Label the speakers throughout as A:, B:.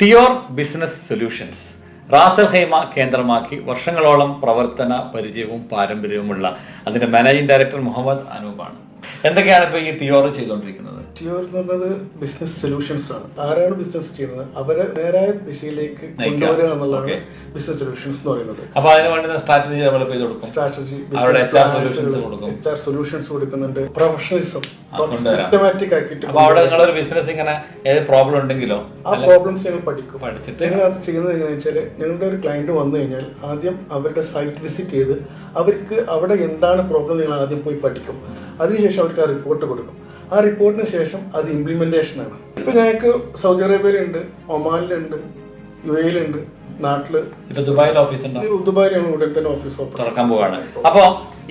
A: ടിയോർ business solutions. Ras al Khaimah കേന്ദ്രമാക്കി വർഷങ്ങളോളം പ്രവർത്തന പരിചയവും പാരമ്പര്യവുമുള്ള അതിന്റെ മാനേജിംഗ് ഡയറക്ടർ മുഹമ്മദ് അനൂപാണ്. എന്തൊക്കെയാണ് ഇപ്പൊ ഈ ടിയോർ ചെയ്തുകൊണ്ടിരിക്കുന്നത്
B: ടിയോർ എന്ന് പറഞ്ഞത് ബിസിനസ് സൊല്യൂഷൻസ് ആണ്. ആരാണ് ബിസിനസ് ചെയ്യുന്നത്? അവരെ നേരായ ദിശയിലേക്ക്. കൊണ്ടുവരിക എന്നുള്ളതാണ് ബിസിനസ് സൊല്യൂഷൻസ് എന്ന് പറയുന്നത്.
A: അപ്പൊ അതിന് വേണ്ടുന്ന സ്ട്രാറ്റജി നമ്മൾ ചെയ്ത് കൊടുക്കും?
B: സ്ട്രാറ്റജി. എച്ച് ആർ സൊല്യൂഷൻസ് കൊടുക്കുന്നുണ്ട്. പ്രൊഫഷണലിസം. സിസ്റ്റമാറ്റിക് ആക്കിയിട്ട്
A: അപ്പൊ അവിടെ നിങ്ങളൊരു ബിസിനസ് ഇങ്ങനെ ഏത് പ്രോബ്ലം ഉണ്ടെങ്കിലോ
B: ആ പ്രോബ്ലംസ് ഞങ്ങൾ പഠിക്കും.
A: പഠിച്ചിട്ട്
B: ഞങ്ങൾ അത് ചെയ്യുന്നത് എങ്ങനെയാ വെച്ചാൽ ഞങ്ങളുടെ ഒരു ക്ലയന്റ് വന്നു കഴിഞ്ഞാൽ ആദ്യം അവരുടെ സൈറ്റ് വിസിറ്റ് ചെയ്ത് അവർക്ക് അവിടെ എന്താണ് പ്രോബ്ലം നിങ്ങൾ ആദ്യം പോയി പഠിക്കും. അതിനുശേഷം അവർക്ക് ആ റിപ്പോർട്ട് കൊടുക്കും. ആ റിപ്പോർട്ടിന് ശേഷം അത് ഇംപ്ലിമെന്റേഷൻ ആണ്. ഇപ്പൊ ഞങ്ങൾക്ക് സൗദി അറേബ്യയിലുണ്ട് ഒമാനിലുണ്ട് യു എയിലുണ്ട് നാട്ടിൽ
A: ഇപ്പൊ ദുബായിൽ ഓഫീസ് ഉണ്ടോ?
B: ദുബായിലാണ് ഉടൻ തന്നെ ഓഫീസ് ഓപ്പൺ
A: തുറക്കാൻ പോവാണ്. അപ്പോ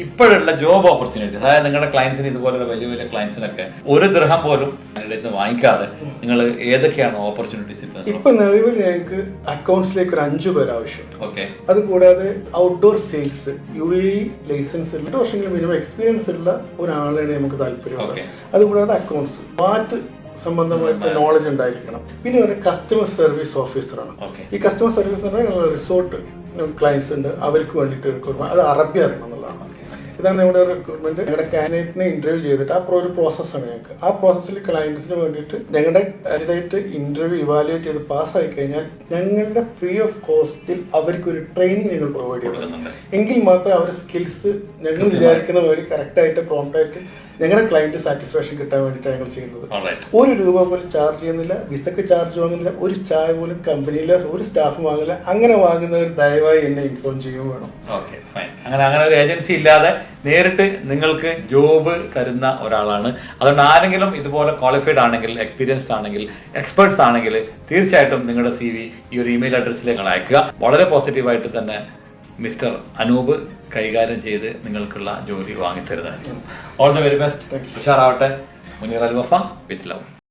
A: ഇപ്പോഴുള്ള ജോബ് ഓപ്പർച്യൂണിറ്റി അതായത് നിങ്ങളുടെ ക്ലയൻസിന് ഇതുപോലുള്ള വലിയ വലിയ ക്ലയൻസിനൊക്കെ ഒരു ദൃഹം പോലും നിങ്ങളുടെ നിന്ന് വാങ്ങിക്കാതെ നിങ്ങൾ ഏതൊക്കെയാണ് ഓപ്പർച്യൂണിറ്റീസ് ഇപ്പൊ?
B: നിലവിൽ ഞങ്ങൾക്ക് അക്കൗണ്ട്സിലേക്ക് ഒരു അഞ്ചു പേർ ആവശ്യമുണ്ട്.
A: ഓക്കെ
B: അത് കൂടാതെ outdoor sales U A license ഉള്ള രണ്ട് വർഷങ്ങളിൽ മിനിമം എക്സ്പീരിയൻസ് ഉള്ള ഒരാളാണ് നമുക്ക്
A: താല്പര്യം.
B: അതുകൂടാതെ അക്കൗണ്ട്സ് മാറ്റ് സംബന്ധമായിട്ട് നോളജ് ഉണ്ടായിരിക്കണം. പിന്നെ ഒരു കസ്റ്റമർ സർവീസ് ഓഫീസറാണ് ഈ കസ്റ്റമർ സർവീസ് എന്ന് പറഞ്ഞാൽ റിസോർട്ട് ക്ലയൻസ് ഉണ്ട്. അവർക്ക് വേണ്ടിട്ട് റിക്രൂട്ട്മെന്റ് അത് അറബി അറിയണം എന്നുള്ളതാണ് ഇതാണ് നമ്മുടെ റിക്രൂട്ട്മെന്റ് ഞങ്ങളുടെ കാൻഡിഡേറ്റിനെ ഇന്റർവ്യൂ ചെയ്തിട്ട് ആ ഒരു പ്രോസസ് ആണ് ഞങ്ങൾക്ക്. ആ പ്രോസസ്സിൽ ക്ലയൻസിന് വേണ്ടിയിട്ട് ഞങ്ങളുടെ കാൻഡിഡേറ്റ് ഇന്റർവ്യൂ ഇവാലുവേറ്റ് ചെയ്ത് പാസ്സായി കഴിഞ്ഞാൽ ഞങ്ങളുടെ ഫ്രീ ഓഫ് കോസ്റ്റിൽ അവർക്ക് ഒരു ട്രെയിനിങ് ഞങ്ങൾ പ്രൊവൈഡ് ചെയ്യുന്നുണ്ട് എങ്കിൽ മാത്രമേ അവരുടെ സ്കിൽസ് ഞങ്ങൾ വിചാരിക്കുന്ന വഴി കറക്റ്റ് ആയിട്ട് പ്രോംപ്റ്റ് ആയിട്ട് ഞങ്ങളുടെ ക്ലയന്റ് സാറ്റിസ്ഫാക്ഷൻ കിട്ടാൻ വേണ്ടിയിട്ടാണ് ഞങ്ങൾ ചെയ്യുന്നത്. ഒരു രൂപ പോലും ചാർജ് ചെയ്യുന്നില്ല വിസക്ക് ചാർജ് വാങ്ങുന്നില്ല ഒരു ചായ പോലും കമ്പനിയിലെ ഒരു സ്റ്റാഫ് വാങ്ങില്ല അങ്ങനെ വാങ്ങുന്നവർ ദയവായി എന്നെ ഇൻഫോം ചെയ്യുകയും വേണം.
A: അങ്ങനെ അങ്ങനെ ഒരു ഏജൻസി ഇല്ലാതെ നേരിട്ട് നിങ്ങൾക്ക് ജോബ് തരുന്ന ഒരാളാണ്. അതുകൊണ്ട് ആരെങ്കിലും ഇതുപോലെ ക്വാളിഫൈഡ് ആണെങ്കിൽ എക്സ്പീരിയൻസ്ഡ് ആണെങ്കിൽ എക്സ്പേർട്സ് ആണെങ്കിൽ തീർച്ചയായിട്ടും നിങ്ങളുടെ സി വി ഈ ഒരു ഇമെയിൽ അഡ്രസ്സിലേക്ക് അയക്കുക. വളരെ പോസിറ്റീവായിട്ട് തന്നെ മിസ്റ്റർ അനൂപ് കൈകാര്യം ചെയ്ത് നിങ്ങൾക്കുള്ള ജോലി വാങ്ങിത്തരുന്നതായിരിക്കും. ഓൾ ദ വെരി ബെസ്റ്റ് ഉഷാറാവട്ടെ. മുനീർ അൽ വഫ. With love